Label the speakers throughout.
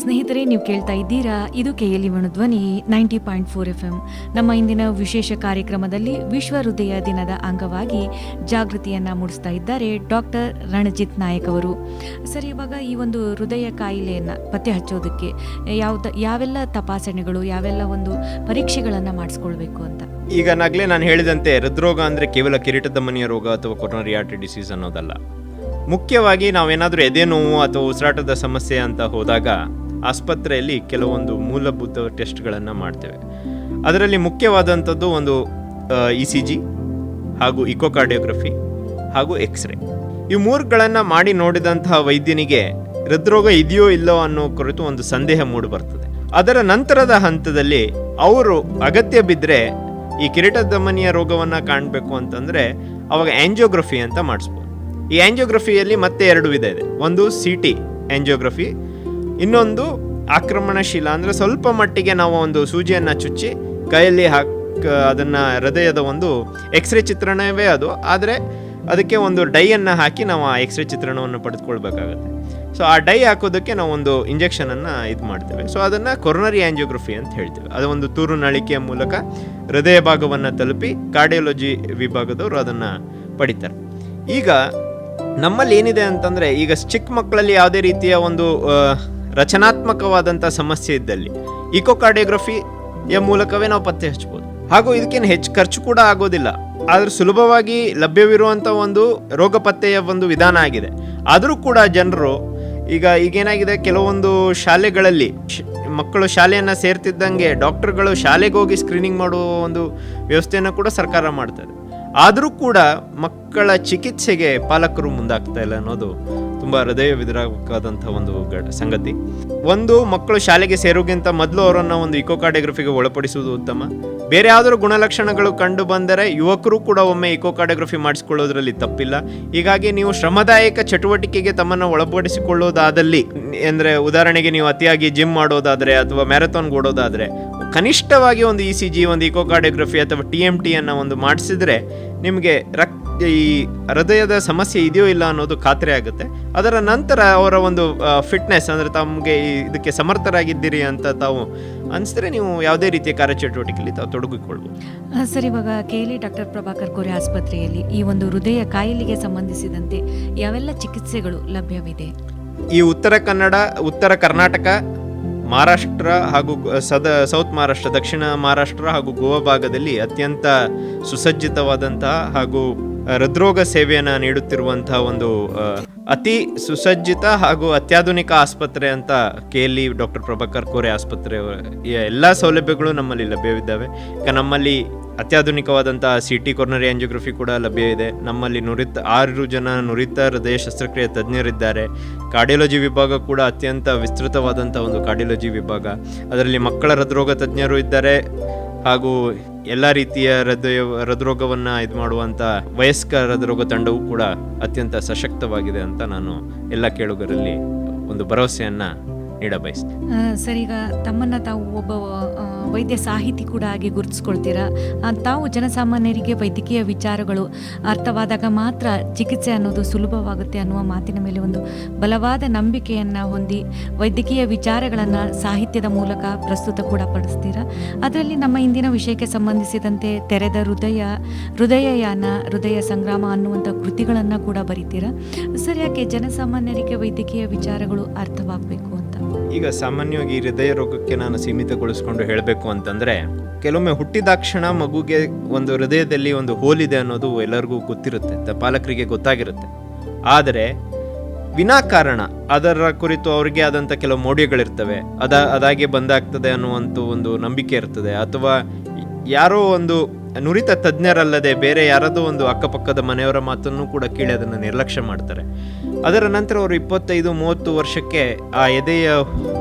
Speaker 1: ಸ್ನೇಹಿತರೆ, ನೀವು ಕೇಳ್ತಾ ಇದ್ದೀರಾ, ಇದು ಕೆಎಲ್ಇ ಧ್ವನಿ, ninety point four F M. ನಮ್ಮ ಇಂದಿನ ವಿಶೇಷ ಕಾರ್ಯಕ್ರಮದಲ್ಲಿ ವಿಶ್ವ ಹೃದಯ ದಿನದ ಅಂಗವಾಗಿ ಜಾಗೃತಿಯನ್ನ ಮೂಡಿಸ್ತಾ ಇದ್ದಾರೆ ಡಾಕ್ಟರ್ ರಣಜಿತ್ ನಾಯಕ್ ಅವರು. ಸರ್, ಇವಾಗ ಈ ಒಂದು ಹೃದಯ ಕಾಯಿಲೆಯನ್ನು ಪತ್ತೆ ಹಚ್ಚೋದಕ್ಕೆ ಯಾವ್ದ, ಯಾವೆಲ್ಲ ತಪಾಸಣೆಗಳು, ಯಾವೆಲ್ಲ ಒಂದು ಪರೀಕ್ಷೆಗಳನ್ನ ಮಾಡಿಸ್ಕೊಳ್ಬೇಕು ಅಂತ?
Speaker 2: ಈಗ ನಾಗಲೇ ನಾನು ಹೇಳಿದಂತೆ, ಹೃದ್ರೋಗ ಅಂದರೆ ಕೇವಲ ಕಿರೀಟದ ಮನೆಯ ರೋಗ ಅಥವಾ ಕೊರೋನರಿ ಆರ್ಟರಿ ಡಿಸೀಸ್ ಅನ್ನೋದಲ್ಲ. ಮುಖ್ಯವಾಗಿ ನಾವೇನಾದರೂ ಎದೆ ನೋವು ಅಥವಾ ಉಸಿರಾಟದ ಸಮಸ್ಯೆ ಅಂತ ಹೋದಾಗ ಆಸ್ಪತ್ರೆಯಲ್ಲಿ ಕೆಲವೊಂದು ಮೂಲಭೂತ ಟೆಸ್ಟ್ಗಳನ್ನು ಮಾಡ್ತೇವೆ. ಅದರಲ್ಲಿ ಮುಖ್ಯವಾದಂಥದ್ದು ಒಂದು ಇ ಸಿ ಜಿ ಹಾಗೂ ಇಕೋಕಾರ್ಡಿಯೋಗ್ರಫಿ ಹಾಗೂ ಎಕ್ಸ್ರೇ. ಈ ಮೂರುಗಳನ್ನು ಮಾಡಿ ನೋಡಿದಂತಹ ವೈದ್ಯನಿಗೆ ಹೃದ್ರೋಗ ಇದೆಯೋ ಇಲ್ಲೋ ಅನ್ನೋ ಕುರಿತು ಒಂದು ಸಂದೇಹ ಮೂಡಿ ಬರ್ತದೆ. ಅದರ ನಂತರದ ಹಂತದಲ್ಲಿ ಅವರು ಅಗತ್ಯ ಬಿದ್ದರೆ ಈ ಕಿರೀಟಧಮನಿಯ ರೋಗವನ್ನು ಕಾಣಬೇಕು ಅಂತಂದರೆ ಅವಾಗ ಆ್ಯಂಜಿಯೋಗ್ರಫಿ ಅಂತ ಮಾಡಿಸ್ಬೋದು. ಈ ಆ್ಯಂಜಿಯೋಗ್ರಫಿಯಲ್ಲಿ ಮತ್ತೆ ಎರಡು ವಿಧ ಇದೆ. ಒಂದು ಸಿ ಟಿ ಆಂಜಿಯೋಗ್ರಫಿ ಇನ್ನೊಂದು ಆಕ್ರಮಣಶೀಲ ಅಂದರೆ ಸ್ವಲ್ಪ ಮಟ್ಟಿಗೆ ನಾವು ಒಂದು ಸೂಜಿಯನ್ನು ಚುಚ್ಚಿ ಕೈಯಲ್ಲಿ ಹಾಕ್ ಅದನ್ನು ಹೃದಯದ ಒಂದು ಎಕ್ಸ್ರೇ ಚಿತ್ರಣವೇ ಅದು. ಆದರೆ ಅದಕ್ಕೆ ಒಂದು ಡೈಯನ್ನು ಹಾಕಿ ನಾವು ಆ ಎಕ್ಸ್ರೇ ಚಿತ್ರಣವನ್ನು ಪಡೆದುಕೊಳ್ಬೇಕಾಗತ್ತೆ. ಸೊ ಆ ಡೈ ಹಾಕೋದಕ್ಕೆ ನಾವು ಒಂದು ಇಂಜೆಕ್ಷನನ್ನು ಇದು ಮಾಡ್ತೇವೆ. ಸೊ ಅದನ್ನು ಕೊರೋನರಿ ಆಂಜಿಯೋಗ್ರಫಿ ಅಂತ ಹೇಳ್ತೇವೆ. ಅದು ಒಂದು ತೂರು ನಳಿಕೆಯ ಮೂಲಕ ಹೃದಯ ಭಾಗವನ್ನು ತಲುಪಿ ಕಾರ್ಡಿಯಾಲಜಿ ವಿಭಾಗದವರು ಅದನ್ನು ಪಡಿತಾರೆ. ಈಗ ನಮ್ಮಲ್ಲಿ ಏನಿದೆ ಅಂತಂದರೆ, ಈಗ ಚಿಕ್ಕ ಮಕ್ಕಳಲ್ಲಿ ಯಾವುದೇ ರೀತಿಯ ಒಂದು ರಚನಾತ್ಮಕವಾದಂಥ ಸಮಸ್ಯೆ ಇದ್ದಲ್ಲಿ. ಇಕೋಕಾರ್ಡಿಯೋಗ್ರಫಿಯ ಮೂಲಕವೇ ನಾವು ಪತ್ತೆ ಹಚ್ಬೋದು. ಹಾಗೂ ಇದಕ್ಕೇನು ಹೆಚ್ಚು ಖರ್ಚು ಕೂಡ ಆಗೋದಿಲ್ಲ. ಆದ್ರೆ ಸುಲಭವಾಗಿ ಲಭ್ಯವಿರುವಂಥ ಒಂದು ರೋಗ ಪತ್ತೆಯ ಒಂದು ವಿಧಾನ ಆಗಿದೆ. ಆದರೂ ಕೂಡ ಜನರು ಈಗ ಈಗೇನಾಗಿದೆ, ಕೆಲವೊಂದು ಶಾಲೆಗಳಲ್ಲಿ ಮಕ್ಕಳು ಶಾಲೆಯನ್ನು ಸೇರ್ತಿದ್ದಂಗೆ ಡಾಕ್ಟರ್ಗಳು ಶಾಲೆಗೆ ಹೋಗಿ ಸ್ಕ್ರೀನಿಂಗ್ ಮಾಡುವ ಒಂದು ವ್ಯವಸ್ಥೆಯನ್ನು ಕೂಡ ಸರ್ಕಾರ ಮಾಡ್ತದೆ ಆದರೂ ಕೂಡ ಮಕ್ಕಳ ಚಿಕಿತ್ಸೆಗೆ ಪಾಲಕರು ಮುಂದಾಗ್ತಾ ಇಲ್ಲ ಅನ್ನೋದು ತುಂಬ ಹೃದಯ ವಿದರಾಗಬೇಕಾದಂಥ ಒಂದು ಸಂಗತಿ. ಒಂದು, ಮಕ್ಕಳು ಶಾಲೆಗೆ ಸೇರೋಕ್ಕಿಂತ ಮೊದಲು ಅವರನ್ನು ಒಂದು ಇಕೋಕಾರ್ಡಿಯೋಗ್ರಫಿಗೆ ಒಳಪಡಿಸುವುದು ಉತ್ತಮ. ಬೇರೆ ಯಾವುದಾದ್ರು ಗುಣಲಕ್ಷಣಗಳು ಕಂಡು ಬಂದರೆ ಯುವಕರು ಕೂಡ ಒಮ್ಮೆ ಇಕೋಕಾರ್ಡಿಯೋಗ್ರಫಿ ಮಾಡಿಸಿಕೊಳ್ಳೋದ್ರಲ್ಲಿ ತಪ್ಪಿಲ್ಲ. ಹೀಗಾಗಿ ನೀವು ಶ್ರಮದಾಯಕ ಚಟುವಟಿಕೆಗೆ ತಮ್ಮನ್ನು ಒಳಪಡಿಸಿಕೊಳ್ಳೋದಾದಲ್ಲಿ, ಅಂದರೆ ಉದಾಹರಣೆಗೆ ನೀವು ಅತಿಯಾಗಿ ಜಿಮ್ ಮಾಡೋದಾದರೆ ಅಥವಾ ಮ್ಯಾರಥಾನ್ ಓಡೋದಾದರೆ, ಕನಿಷ್ಠವಾಗಿ ಒಂದು ಇ ಸಿ ಜಿ, ಒಂದು ಇಕೋಕಾರ್ಡಿಯೋಗ್ರಫಿ ಅಥವಾ ಟಿ ಎಂ ಟಿಯನ್ನು ಒಂದು ಮಾಡಿಸಿದ್ರೆ ನಿಮಗೆ ರಕ್ ಈ ಹೃದಯದ ಸಮಸ್ಯೆ ಇದೆಯೋ ಇಲ್ಲ ಅನ್ನೋದು ಖಾತ್ರಿ ಆಗುತ್ತೆ. ಅದರ ನಂತರ ಅವರ ಒಂದು ಫಿಟ್ನೆಸ್ ಅಂದರೆ ತಮಗೆ ಇದಕ್ಕೆ ಸಮರ್ಥರಾಗಿದ್ದೀರಿ ಅಂತ ತಾವು ಅನಿಸಿದ್ರೆ ನೀವು ಯಾವುದೇ ರೀತಿಯ ಕಾರ್ಯಚಟುವಟಿಕೆಯಲ್ಲಿ ತಾವು ತೊಡಗಿಕೊಳ್ಬೋದು.
Speaker 1: ಸರ್ ಇವಾಗ ಕೇಳಿ ಡಾಕ್ಟರ್ ಪ್ರಭಾಕರ್ ಕೋರೆ ಆಸ್ಪತ್ರೆಯಲ್ಲಿ ಈ ಒಂದು ಹೃದಯ ಕಾಯಿಲೆಗೆ ಸಂಬಂಧಿಸಿದಂತೆ ಯಾವೆಲ್ಲ ಚಿಕಿತ್ಸೆಗಳು ಲಭ್ಯವಿದೆ?
Speaker 2: ಈ ಉತ್ತರ ಕನ್ನಡ ಉತ್ತರ ಕರ್ನಾಟಕ ಮಹಾರಾಷ್ಟ್ರ ಹಾಗೂ ಸದ, ಸೌತ್ ಮಹಾರಾಷ್ಟ್ರ, ದಕ್ಷಿಣ ಮಹಾರಾಷ್ಟ್ರ ಹಾಗೂ ಗೋವಾ ಭಾಗದಲ್ಲಿ ಅತ್ಯಂತ ಸುಸಜ್ಜಿತವಾದಂತಹ ಹಾಗೂ ಹೃದ್ರೋಗ ಸೇವೆಯನ್ನು ನೀಡುತ್ತಿರುವಂತಹ ಒಂದು ಅತಿ ಸುಸಜ್ಜಿತ ಹಾಗೂ ಅತ್ಯಾಧುನಿಕ ಆಸ್ಪತ್ರೆ ಅಂತ K L E doctor Prabhakar Kore ಆಸ್ಪತ್ರೆ ಎಲ್ಲ ಸೌಲಭ್ಯಗಳು ನಮ್ಮಲ್ಲಿ ಲಭ್ಯವಿದ್ದಾವೆ. ಈಗ ನಮ್ಮಲ್ಲಿ ಅತ್ಯಾಧುನಿಕವಾದಂತಹ ಸಿ ಟಿ ಕೊರ್ನರಿ ಆಂಜಿಯೋಗ್ರಫಿ ಕೂಡ ಲಭ್ಯ ಇದೆ. ನಮ್ಮಲ್ಲಿ ನುರಿತ, ಆರು ಜನ ನುರಿತ ಹೃದಯ ಶಸ್ತ್ರಕ್ರಿಯೆ ತಜ್ಞರಿದ್ದಾರೆ. ಕಾರ್ಡಿಯಾಲಜಿ ವಿಭಾಗ ಕೂಡ ಅತ್ಯಂತ ವಿಸ್ತೃತವಾದಂಥ ಒಂದು ಕಾರ್ಡಿಯಾಲಜಿ ವಿಭಾಗ. ಅದರಲ್ಲಿ ಮಕ್ಕಳ ಹೃದ್ರೋಗ ತಜ್ಞರು ಇದ್ದಾರೆ. ಹಾಗೂ ಎಲ್ಲ ರೀತಿಯ ಹೃದಯ, ಹೃದ್ರೋಗವನ್ನು ಇದು ಮಾಡುವಂಥ ವಯಸ್ಕ ಹೃದ್ರೋಗ ತಂಡವು ಕೂಡ ಅತ್ಯಂತ ಸಶಕ್ತವಾಗಿದೆ ಅಂತ ನಾನು ಎಲ್ಲ ಕೇಳುಗರಲ್ಲಿ ಒಂದು ಭರವಸೆಯನ್ನ ನೀಡ
Speaker 1: ಸರಿ, ಈಗ ತಮ್ಮನ್ನ ತಾವು ಒಬ್ಬ ವೈದ್ಯ ಸಾಹಿತಿ ಕೂಡ ಆಗಿ ಗುರುತಿಸ್ಕೊಳ್ತೀರಾ? ತಾವು ಜನಸಾಮಾನ್ಯರಿಗೆ ವೈದ್ಯಕೀಯ ವಿಚಾರಗಳು ಅರ್ಥವಾದಾಗ ಮಾತ್ರ ಚಿಕಿತ್ಸೆ ಅನ್ನೋದು ಸುಲಭವಾಗುತ್ತೆ ಅನ್ನುವ ಮಾತಿನ ಮೇಲೆ ಒಂದು ಬಲವಾದ ನಂಬಿಕೆಯನ್ನು ಹೊಂದಿ ವೈದ್ಯಕೀಯ ವಿಚಾರಗಳನ್ನು ಸಾಹಿತ್ಯದ ಮೂಲಕ ಪ್ರಸ್ತುತ ಕೂಡ ಪಡಿಸ್ತೀರಾ? ಅದರಲ್ಲಿ ನಮ್ಮ ಇಂದಿನ ವಿಷಯಕ್ಕೆ ಸಂಬಂಧಿಸಿದಂತೆ ತೆರೆದ ಹೃದಯ, ಹೃದಯಯಾನ, ಹೃದಯ ಸಂಗ್ರಾಮ ಅನ್ನುವಂಥ ಕೃತಿಗಳನ್ನು ಕೂಡ ಬರಿತೀರಾ? ಸರ್, ಯಾಕೆ ಜನಸಾಮಾನ್ಯರಿಗೆ ವೈದ್ಯಕೀಯ ವಿಚಾರಗಳು ಅರ್ಥವಾಗಬೇಕು
Speaker 2: ಈಗ ಸಾಮಾನ್ಯವಾಗಿ ಹೃದಯ ರೋಗಕ್ಕೆ ನಾನು ಸೀಮಿತಗೊಳಿಸ್ಕೊಂಡು ಹೇಳಬೇಕು ಅಂತಂದರೆ, ಕೆಲವೊಮ್ಮೆ ಹುಟ್ಟಿದಾಕ್ಷಣ ಮಗುಗೆ ಒಂದು ಹೃದಯದಲ್ಲಿ ಒಂದು ಹೋಲಿದೆ ಅನ್ನೋದು ಎಲ್ಲರಿಗೂ ಗೊತ್ತಿರುತ್ತೆ ಪಾಲಕರಿಗೆ ಗೊತ್ತಾಗಿರುತ್ತೆ. ಆದರೆ ವಿನಾಕಾರಣ ಅದರ ಕುರಿತು ಅವರಿಗೆ ಆದಂಥ ಕೆಲವು ಮೌಢ್ಯಗಳಿರ್ತವೆ, ಅದ ಅದಾಗೆ ಬಂದಾಗ್ತದೆ ಅನ್ನುವಂಥ ಒಂದು ನಂಬಿಕೆ ಇರ್ತದೆ, ಅಥವಾ ಯಾರೋ ಒಂದು ನುರಿತ ತಜ್ಞರಲ್ಲದೆ ಬೇರೆ ಯಾರದೋ ಒಂದು ಅಕ್ಕಪಕ್ಕದ ಮನೆಯವರ ಮಾತನ್ನು ಕೂಡ ಕೇಳಿ ಅದನ್ನು ನಿರ್ಲಕ್ಷ್ಯ ಮಾಡ್ತಾರೆ. ಅದರ ನಂತರ ಅವರು ಇಪ್ಪತ್ತೈದು, ಮೂವತ್ತು ವರ್ಷಕ್ಕೆ ಆ ಎದೆಯ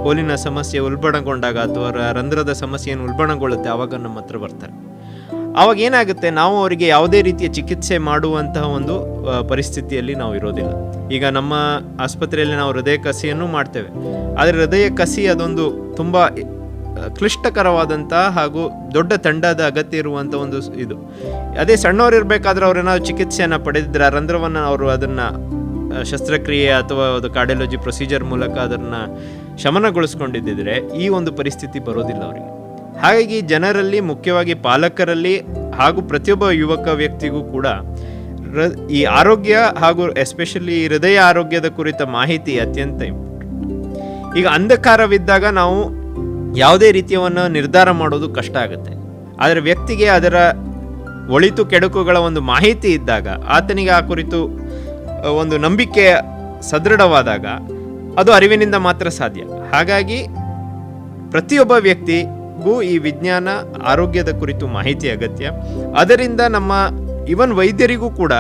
Speaker 2: ಹೋಲಿನ ಸಮಸ್ಯೆ ಉಲ್ಬಣಗೊಂಡಾಗ ಅಥವಾ ರಂಧ್ರದ ಸಮಸ್ಯೆಯನ್ನು ಉಲ್ಬಣಗೊಳ್ಳುತ್ತೆ ಆವಾಗ ನಮ್ಮ ಹತ್ರ ಬರ್ತಾರೆ. ಆವಾಗ ಏನಾಗುತ್ತೆ, ನಾವು ಅವರಿಗೆ ಯಾವುದೇ ರೀತಿಯ ಚಿಕಿತ್ಸೆ ಮಾಡುವಂತಹ ಒಂದು ಪರಿಸ್ಥಿತಿಯಲ್ಲಿ ನಾವು ಇರೋದಿಲ್ಲ. ಈಗ ನಮ್ಮ ಆಸ್ಪತ್ರೆಯಲ್ಲಿ ನಾವು ಹೃದಯ ಕಸಿಯನ್ನು ಮಾಡ್ತೇವೆ. ಆದರೆ ಹೃದಯ ಕಸಿ ಅದೊಂದು ತುಂಬ ಕ್ಲಿಷ್ಟಕರವಾದಂಥ ಹಾಗೂ ದೊಡ್ಡ ತಂಡದ ಅಗತ್ಯ ಇರುವಂಥ ಒಂದು ಇದು. ಅದೇ ಸಣ್ಣವ್ರು ಇರಬೇಕಾದ್ರೆ ಅವ್ರೇನಾದ್ರು ಚಿಕಿತ್ಸೆಯನ್ನು ಪಡೆದಿದ್ರೆ ಆ ರಂಧ್ರವನ್ನು ಅವರು ಅದನ್ನು ಶಸ್ತ್ರಕ್ರಿಯೆ ಅಥವಾ ಅದು ಕಾರ್ಡಿಯಾಲಜಿ ಪ್ರೊಸೀಜರ್ ಮೂಲಕ ಅದನ್ನು ಶಮನಗೊಳಿಸ್ಕೊಂಡಿದ್ದಿದ್ರೆ ಈ ಒಂದು ಪರಿಸ್ಥಿತಿ ಬರೋದಿಲ್ಲ ಅವರಿಗೆ. ಹಾಗಾಗಿ ಜನರಲ್ಲಿ, ಮುಖ್ಯವಾಗಿ ಪಾಲಕರಲ್ಲಿ ಹಾಗೂ ಪ್ರತಿಯೊಬ್ಬ ಯುವಕ ವ್ಯಕ್ತಿಗೂ ಕೂಡ ಈ ಆರೋಗ್ಯ ಹಾಗೂ ಎಸ್ಪೆಷಲಿ ಹೃದಯ ಆರೋಗ್ಯದ ಕುರಿತ ಮಾಹಿತಿ ಅತ್ಯಂತ ಈಗ ಅಂಧಕಾರವಿದ್ದಾಗ ನಾವು ಯಾವುದೇ ರೀತಿಯವನ್ನು ನಿರ್ಧಾರ ಮಾಡೋದು ಕಷ್ಟ ಆಗುತ್ತೆ. ಆದರೆ ವ್ಯಕ್ತಿಗೆ ಅದರ ಒಳಿತು ಕೆಡುಕುಗಳ ಒಂದು ಮಾಹಿತಿ ಇದ್ದಾಗ, ಆತನಿಗೆ ಆ ಕುರಿತು ಒಂದು ನಂಬಿಕೆ ಸದೃಢವಾದಾಗ ಅದು ಅರಿವಿನಿಂದ ಮಾತ್ರ ಸಾಧ್ಯ. ಹಾಗಾಗಿ ಪ್ರತಿಯೊಬ್ಬ ವ್ಯಕ್ತಿಗೂ ಈ ವಿಜ್ಞಾನ ಆರೋಗ್ಯದ ಕುರಿತು ಮಾಹಿತಿ ಅಗತ್ಯ. ಅದರಿಂದ ನಮ್ಮ ಇವನ್ ವೈದ್ಯರಿಗೂ ಕೂಡ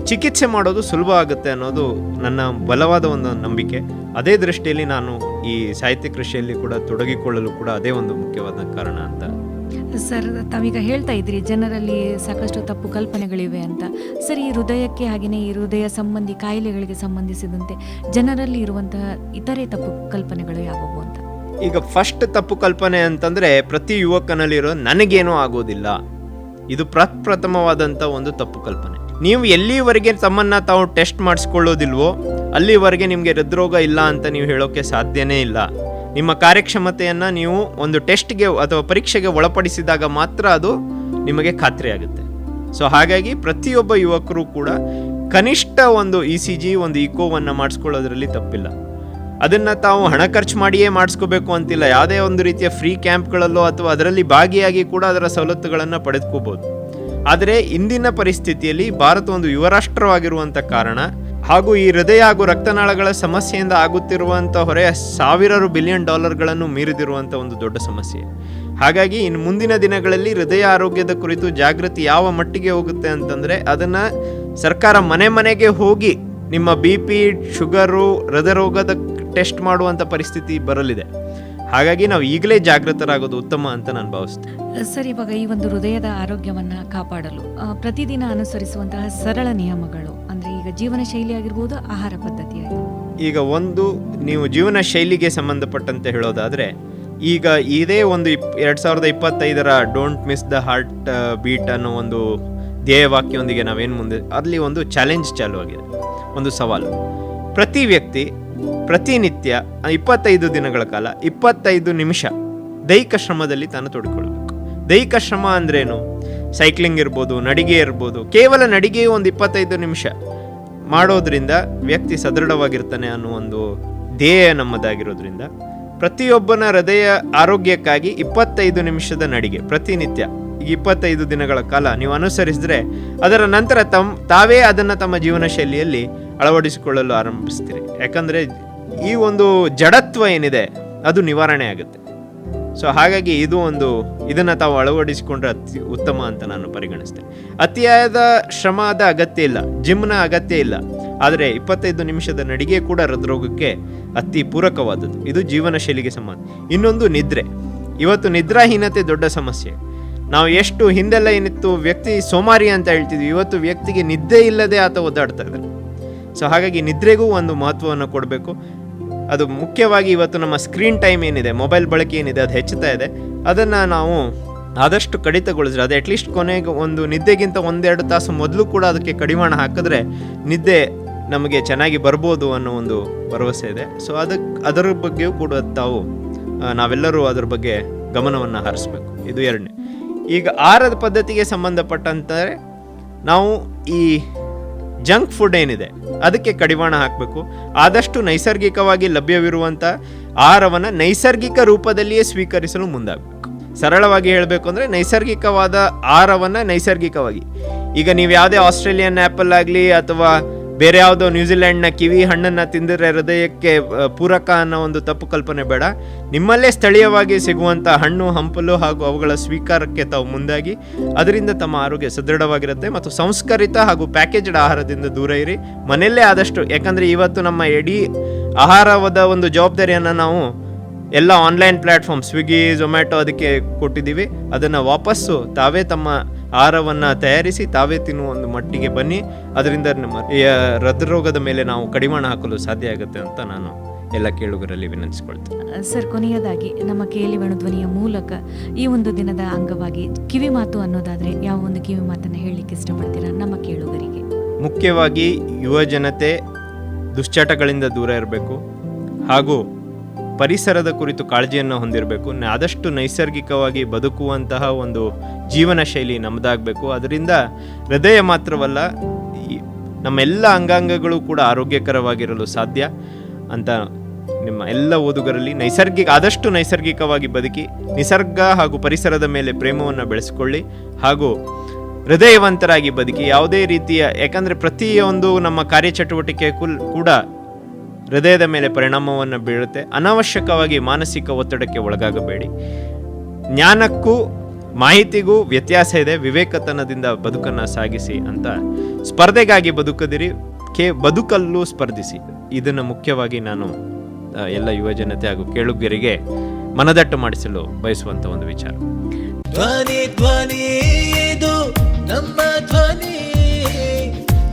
Speaker 2: ಚಿಕಿತ್ಸೆ ಮಾಡೋದು ಸುಲಭ ಆಗುತ್ತೆ ಅನ್ನೋದು ನನ್ನ ಬಲವಾದ ಒಂದು ನಂಬಿಕೆ. ಅದೇ ದೃಷ್ಟಿಯಲ್ಲಿ ನಾನು ಈ ಸಾಹಿತ್ಯ ಕೃಷಿಯಲ್ಲಿ ಕೂಡ ತೊಡಗಿಕೊಳ್ಳಲು ಕೂಡ ಅದೇ ಒಂದು ಮುಖ್ಯವಾದ ಕಾರಣ ಅಂತ.
Speaker 1: ಸರ್ ತಾವೀಗ ಹೇಳ್ತಾ ಇದ್ರಿ ಜನರಲ್ಲಿ ಸಾಕಷ್ಟು ತಪ್ಪು ಕಲ್ಪನೆಗಳಿವೆ ಅಂತ. ಸರ್ ಈ ಹೃದಯಕ್ಕೆ ಹಾಗೆಯೇ ಈ ಹೃದಯ ಸಂಬಂಧಿ ಕಾಯಿಲೆಗಳಿಗೆ ಸಂಬಂಧಿಸಿದಂತೆ ಜನರಲ್ಲಿ ಇರುವಂತಹ ಇತರೆ ತಪ್ಪು ಕಲ್ಪನೆಗಳು ಯಾವುವು ಅಂತ?
Speaker 2: ಈಗ ಫಸ್ಟ್ ತಪ್ಪು ಕಲ್ಪನೆ ಅಂತಂದ್ರೆ ಪ್ರತಿ ಯುವಕನಲ್ಲಿರೋ ನನಗೇನೂ ಆಗೋದಿಲ್ಲ. ಇದು ಪ್ರಪ್ರಥಮವಾದಂಥ ಒಂದು ತಪ್ಪು ಕಲ್ಪನೆ. ನೀವು ಎಲ್ಲಿವರೆಗೆ ತಮ್ಮನ್ನು ತಾವು ಟೆಸ್ಟ್ ಮಾಡಿಸ್ಕೊಳ್ಳೋದಿಲ್ವೋ ಅಲ್ಲಿವರೆಗೆ ನಿಮಗೆ ಹೃದ್ರೋಗ ಇಲ್ಲ ಅಂತ ನೀವು ಹೇಳೋಕೆ ಸಾಧ್ಯನೇ ಇಲ್ಲ. ನಿಮ್ಮ ಕಾರ್ಯಕ್ಷಮತೆಯನ್ನು ನೀವು ಒಂದು ಟೆಸ್ಟ್ಗೆ ಅಥವಾ ಪರೀಕ್ಷೆಗೆ ಒಳಪಡಿಸಿದಾಗ ಮಾತ್ರ ಅದು ನಿಮಗೆ ಖಾತ್ರಿಯಾಗುತ್ತೆ ಸೊ ಹಾಗಾಗಿ ಪ್ರತಿಯೊಬ್ಬ ಯುವಕರು ಕೂಡ ಕನಿಷ್ಠ ಒಂದು ಇ ಸಿ ಜಿ, ಒಂದು ಇಕೋವನ್ನು ಮಾಡಿಸ್ಕೊಳ್ಳೋದ್ರಲ್ಲಿ ತಪ್ಪಿಲ್ಲ. ಅದನ್ನು ತಾವು ಹಣ ಖರ್ಚು ಮಾಡಿಯೇ ಮಾಡಿಸ್ಕೋಬೇಕು ಅಂತಿಲ್ಲ. ಯಾವುದೇ ಒಂದು ರೀತಿಯ ಫ್ರೀ ಕ್ಯಾಂಪ್ಗಳಲ್ಲೋ ಅಥವಾ ಅದರಲ್ಲಿ ಭಾಗಿಯಾಗಿ ಕೂಡ ಅದರ ಸವಲತ್ತುಗಳನ್ನು ಪಡೆದುಕೋಬಹುದು ಆದರೆ ಇಂದಿನ ಪರಿಸ್ಥಿತಿಯಲ್ಲಿ ಭಾರತ ಒಂದು ಯುವರಾಷ್ಟ್ರವಾಗಿರುವಂಥ ಕಾರಣ ಹಾಗೂ ಈ ಹೃದಯ ಹಾಗೂ ರಕ್ತನಾಳಗಳ ಸಮಸ್ಯೆಯಿಂದ ಆಗುತ್ತಿರುವಂಥ ಹೊರೆ ಸಾವಿರಾರು ಬಿಲಿಯನ್ ಡಾಲರ್ಗಳನ್ನು ಮೀರಿದಿರುವಂಥ ಒಂದು ದೊಡ್ಡ ಸಮಸ್ಯೆ. ಹಾಗಾಗಿ ಇನ್ನು ಮುಂದಿನ ದಿನಗಳಲ್ಲಿ ಹೃದಯ ಆರೋಗ್ಯದ ಕುರಿತು ಜಾಗೃತಿ ಯಾವ ಮಟ್ಟಿಗೆ ಹೋಗುತ್ತೆ ಅಂತಂದರೆ ಅದನ್ನು ಸರ್ಕಾರ ಮನೆ ಮನೆಗೆ ಹೋಗಿ ನಿಮ್ಮ ಬಿ ಪಿ ಶುಗರು ಹೃದಯರೋಗದ ಟೆಸ್ಟ್ ಮಾಡುವಂಥ ಪರಿಸ್ಥಿತಿ ಬರಲಿದೆ. ಹಾಗಾಗಿ ನಾವು ಈಗಲೇ ಜಾಗೃತರಾಗೋದು ಉತ್ತಮ ಅಂತ ನಾನು ಭಾವಿಸ್ತೇನೆ.
Speaker 1: ಸರ್ ಇವಾಗ ಈ ಒಂದು ಹೃದಯದ ಆರೋಗ್ಯವನ್ನು ಕಾಪಾಡಲು ಆ, ಪ್ರತಿದಿನ ಅನುಸರಿಸುವಂತಹ ಸರಳ ನಿಯಮಗಳು ಅಂದರೆ ಈಗ ಜೀವನ ಶೈಲಿ ಆಗಿರ್ಬೋದು ಆಹಾರ ಪದ್ಧತಿ ಆಗಿರ್ಬೋದು.
Speaker 2: ಈಗ ಒಂದು ನೀವು ಜೀವನ ಶೈಲಿಗೆ ಸಂಬಂಧಪಟ್ಟಂತೆ ಹೇಳೋದಾದರೆ ಈಗ ಇದೇ ಒಂದು ಇಪ್ ಎರಡು ಸಾವಿರದ ಇಪ್ಪತ್ತೈದರ don't miss the heart beat ಅನ್ನೋ ಒಂದು ಧ್ಯೇಯವಾಕ್ಯದೊಂದಿಗೆ ನಾವೇನು ಮುಂದೆ ಅಲ್ಲಿ ಒಂದು ಚಾಲೆಂಜ್ ಚಾಲು ಆಗಿದೆ ಒಂದು ಸವಾಲು. ಪ್ರತಿ ವ್ಯಕ್ತಿ ಪ್ರತಿನಿತ್ಯ ಇಪ್ಪತ್ತೈದು ದಿನಗಳ ಕಾಲ, ಇಪ್ಪತ್ತೈದು ನಿಮಿಷ ದೈಹಿಕ ಶ್ರಮದಲ್ಲಿ ತಾನು ತೊಡ್ಕೊಳ್ಬೇಕು ದೈಹಿಕ ಶ್ರಮ ಅಂದ್ರೇನು? ಸೈಕ್ಲಿಂಗ್ ಇರ್ಬೋದು, ನಡಿಗೆ ಇರ್ಬೋದು, ಕೇವಲ ನಡಿಗೆ ಒಂದು ಇಪ್ಪತ್ತೈದು ನಿಮಿಷ. ಮಾಡೋದ್ರಿಂದ ವ್ಯಕ್ತಿ ಸದೃಢವಾಗಿರ್ತಾನೆ ಅನ್ನೋ ಒಂದು ಧ್ಯೇಯ ನಮ್ಮದಾಗಿರೋದ್ರಿಂದ ಪ್ರತಿಯೊಬ್ಬನ ಹೃದಯ ಆರೋಗ್ಯಕ್ಕಾಗಿ ಇಪ್ಪತ್ತೈದು ನಿಮಿಷದ ನಡಿಗೆ ಪ್ರತಿನಿತ್ಯ ಇಪ್ಪತ್ತೈದು ದಿನಗಳ ಕಾಲ ನೀವು ಅನುಸರಿಸಿದ್ರೆ ಅದರ ನಂತರ ತಮ್, ತಾವೇ ಅದನ್ನು ತಮ್ಮ ಜೀವನ ಶೈಲಿಯಲ್ಲಿ ಅಳವಡಿಸಿಕೊಳ್ಳಲು ಆರಂಭಿಸ್ತೀರಿ. ಯಾಕಂದರೆ ಈ ಒಂದು ಜಡತ್ವ ಏನಿದೆ, ಅದು ನಿವಾರಣೆ ಆಗುತ್ತೆ. ಸೊ ಹಾಗಾಗಿ ಇದು ಒಂದು, ಇದನ್ನು ತಾವು ಅಳವಡಿಸಿಕೊಂಡ್ರೆ ಅತಿ ಉತ್ತಮ ಅಂತ ನಾನು ಪರಿಗಣಿಸ್ತೇನೆ. ಅತಿಯಾದ ಶ್ರಮದ ಅಗತ್ಯ ಇಲ್ಲ, ಜಿಮ್ನ ಅಗತ್ಯ ಇಲ್ಲ. ಆದರೆ ಇಪ್ಪತ್ತೈದು ನಿಮಿಷದ ನಡಿಗೆ ಕೂಡ ಹೃದ್ರೋಗಕ್ಕೆ ಅತಿ ಪೂರಕವಾದದ್ದು. ಇದು ಜೀವನ ಶೈಲಿಗೆ ಸಂಬಂಧ. ಇನ್ನೊಂದು ನಿದ್ರೆ. ಇವತ್ತು ನಿದ್ರಾಹೀನತೆ ದೊಡ್ಡ ಸಮಸ್ಯೆ. ನಾವು ಎಷ್ಟು ಹಿಂದೆಲ್ಲ ಏನಿತ್ತು, ವ್ಯಕ್ತಿ ಸೋಮಾರಿ ಅಂತ ಹೇಳ್ತಿದ್ವಿ. ಇವತ್ತು ವ್ಯಕ್ತಿಗೆ ನಿದ್ದೆ ಇಲ್ಲದೆ ಆತ ಒದ್ದಾಡ್ತಾ ಇದ್ದಾರೆ ಸೊ ಹಾಗಾಗಿ ನಿದ್ರೆಗೂ ಒಂದು ಮಹತ್ವವನ್ನು ಕೊಡಬೇಕು. ಅದು ಮುಖ್ಯವಾಗಿ ಇವತ್ತು ನಮ್ಮ ಸ್ಕ್ರೀನ್ ಟೈಮ್ ಏನಿದೆ ಮೊಬೈಲ್ ಬಳಕೆ ಏನಿದೆ, ಅದು ಹೆಚ್ಚುತ್ತಾ ಇದೆ. ಅದನ್ನು ನಾವು ಆದಷ್ಟು ಕಡಿತಗೊಳಿಸಿದ್ರೆ ಅದು ಅಟ್ಲೀಸ್ಟ್ ಕೊನೆಗೆ ಒಂದು ನಿದ್ದೆಗಿಂತ ಒಂದೆರಡು ತಾಸು ಮೊದಲು ಕೂಡ ಅದಕ್ಕೆ ಕಡಿವಾಣ ಹಾಕಿದ್ರೆ ನಿದ್ದೆ ನಮಗೆ ಚೆನ್ನಾಗಿ ಬರ್ಬೋದು ಅನ್ನೋ ಒಂದು ಭರವಸೆ ಇದೆ. ಸೊ ಅದಕ್ಕೆ ಅದರ ಬಗ್ಗೆಯೂ ಕೂಡ ತಾವು ನಾವೆಲ್ಲರೂ ಅದ್ರ ಬಗ್ಗೆ ಗಮನವನ್ನು ಹರಿಸ್ಬೇಕು. ಇದು ಎರಡನೇ. ಈಗ ಆಹಾರದ ಪದ್ಧತಿಗೆ ಸಂಬಂಧಪಟ್ಟಂತೆ ನಾವು ಈ ಜಂಕ್ ಫುಡ್ ಏನಿದೆ, ಅದಕ್ಕೆ ಕಡಿವಾಣ ಹಾಕಬೇಕು. ಆದಷ್ಟು ನೈಸರ್ಗಿಕವಾಗಿ ಲಭ್ಯವಿರುವಂಥ ಆಹಾರವನ್ನು ನೈಸರ್ಗಿಕ ರೂಪದಲ್ಲಿಯೇ ಸ್ವೀಕರಿಸಲು ಮುಂದಾಗಬೇಕು. ಸರಳವಾಗಿ ಹೇಳಬೇಕು ಅಂದರೆ ನೈಸರ್ಗಿಕವಾದ ಆಹಾರವನ್ನು ನೈಸರ್ಗಿಕವಾಗಿ. ಈಗ ನೀವು ಯಾವುದೇ ಆಸ್ಟ್ರೇಲಿಯನ್ ಆ್ಯಪಲ್ ಆಗಲಿ ಅಥವಾ ಬೇರೆ ಯಾವುದೋ ನ್ಯೂಜಿಲೆಂಡ್ನ ಕಿವಿ ಹಣ್ಣನ್ನು ತಿಂದರೆ ಹೃದಯಕ್ಕೆ ಪೂರಕ ಅನ್ನೋ ಒಂದು ತಪ್ಪು ಕಲ್ಪನೆ ಬೇಡ. ನಿಮ್ಮಲ್ಲೇ ಸ್ಥಳೀಯವಾಗಿ ಸಿಗುವಂಥ ಹಣ್ಣು, ಹಂಪಲು ಹಾಗೂ ಅವುಗಳ ಸ್ವೀಕಾರಕ್ಕೆ ತಾವು ಮುಂದಾಗಿ, ಅದರಿಂದ ತಮ್ಮ ಆರೋಗ್ಯ ಸದೃಢವಾಗಿರುತ್ತೆ ಮತ್ತು ಸಂಸ್ಕರಿತ ಹಾಗೂ ಪ್ಯಾಕೇಜ್ಡ್ ಆಹಾರದಿಂದ ದೂರ ಇರಿ. ಮನೆಯಲ್ಲೇ ಆದಷ್ಟು, ಯಾಕಂದರೆ ಇವತ್ತು ನಮ್ಮ ಇಡೀ ಆಹಾರವಾದ ಒಂದು ಜವಾಬ್ದಾರಿಯನ್ನು ನಾವು ಎಲ್ಲ ಆನ್ಲೈನ್ ಪ್ಲ್ಯಾಟ್ಫಾರ್ಮ್ ಸ್ವಿಗ್ಗಿ, ಝೊಮ್ಯಾಟೊ ಅದಕ್ಕೆ ಕೊಟ್ಟಿದ್ದೀವಿ. ಅದನ್ನು ವಾಪಸ್ಸು ತಾವೇ ತಮ್ಮ ಆಹಾರವನ್ನು ತಯಾರಿಸಿ ತಾವೇ ತಿನ್ನುವ ಒಂದು ಮಟ್ಟಿಗೆ ಬನ್ನಿ. ಅದರಿಂದ ನಮ್ಮ ಹೃದ್ರೋಗದ ಮೇಲೆ ನಾವು ಕಡಿವಾಣ ಹಾಕಲು ಸಾಧ್ಯ ಆಗುತ್ತೆ ಅಂತ ನಾನು ಎಲ್ಲ ಕೇಳುಗರಲ್ಲಿ ವಿನಂತಿಸಿಕೊಳ್ತೇನೆ.
Speaker 1: ಸರ್ ಕೊನೆಯದಾಗಿ ನಮ್ಮ ಕೇಳಿ ಧ್ವನಿಯ ಮೂಲಕ ಈ ಒಂದು ದಿನದ ಅಂಗವಾಗಿ ಕಿವಿ ಮಾತು ಅನ್ನೋದಾದರೆ ಯಾವ ಒಂದು ಕಿವಿ ಮಾತನ್ನು ಹೇಳಲಿಕ್ಕೆ ಇಷ್ಟಪಡ್ತೀರಾ ನಮ್ಮ ಕೇಳುಗರಿಗೆ?
Speaker 2: ಮುಖ್ಯವಾಗಿ ಯುವ ಜನತೆ ದುಶ್ಚಟಗಳಿಂದ ದೂರ ಇರಬೇಕು. ಹಾಗೂ ಪರಿಸರದ ಕುರಿತು ಕಾಳಜಿಯನ್ನು ಹೊಂದಿರಬೇಕು. ಆದಷ್ಟು ನೈಸರ್ಗಿಕವಾಗಿ ಬದುಕುವಂತಹ ಒಂದು ಜೀವನ ಶೈಲಿ ನಮ್ಮದಾಗಬೇಕು ಅದರಿಂದ ಹೃದಯ ಮಾತ್ರವಲ್ಲ ನಮ್ಮೆಲ್ಲ ಅಂಗಾಂಗಗಳು ಕೂಡ ಆರೋಗ್ಯಕರವಾಗಿರಲು ಸಾಧ್ಯ ಅಂತ ನಿಮ್ಮ ಎಲ್ಲ ಓದುಗರಲ್ಲಿ ನೈಸರ್ಗಿಕ, ಆದಷ್ಟು ನೈಸರ್ಗಿಕವಾಗಿ ಬದುಕಿ, ನಿಸರ್ಗ ಹಾಗೂ ಪರಿಸರದ ಮೇಲೆ ಪ್ರೇಮವನ್ನು ಬೆಳೆಸಿಕೊಳ್ಳಿ ಹಾಗೂ ಹೃದಯವಂತರಾಗಿ ಬದುಕಿ. ಯಾವುದೇ ರೀತಿಯ, ಯಾಕಂದರೆ ಪ್ರತಿಯೊಂದು ನಮ್ಮ ಕಾರ್ಯಚಟುವಟಿಕೆ ಕೂಡ ಹೃದಯದ ಮೇಲೆ ಪರಿಣಾಮವನ್ನು ಬೀಳುತ್ತೆ ಅನಾವಶ್ಯಕವಾಗಿ ಮಾನಸಿಕ ಒತ್ತಡಕ್ಕೆ ಒಳಗಾಗಬೇಡಿ. ಜ್ಞಾನಕ್ಕೂ ಮಾಹಿತಿಗೂ ವ್ಯತ್ಯಾಸ ಇದೆ. ವಿವೇಕತನದಿಂದ ಬದುಕನ್ನು ಸಾಗಿಸಿ ಅಂತ ಸ್ಪರ್ಧೆಗಾಗಿ ಬದುಕದಿರಿ. ಕೇ ಬದುಕಲ್ಲೂ ಸ್ಪರ್ಧಿಸಿ. ಇದನ್ನು ಮುಖ್ಯವಾಗಿ ನಾನು ಎಲ್ಲ ಯುವ ಜನತೆ ಹಾಗೂ ಕೇಳುಗರಿಗೆ ಮನದಟ್ಟು ಮಾಡಿಸಲು ಬಯಸುವಂಥ ಒಂದು ವಿಚಾರ.
Speaker 3: ಧ್ವನಿ ಧ್ವನಿ ಇದು ನಮ್ಮ ಧ್ವನಿ.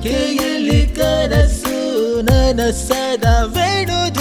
Speaker 3: ಕೇಳಿ ಕನಸು ನನಸದ ವೇಣು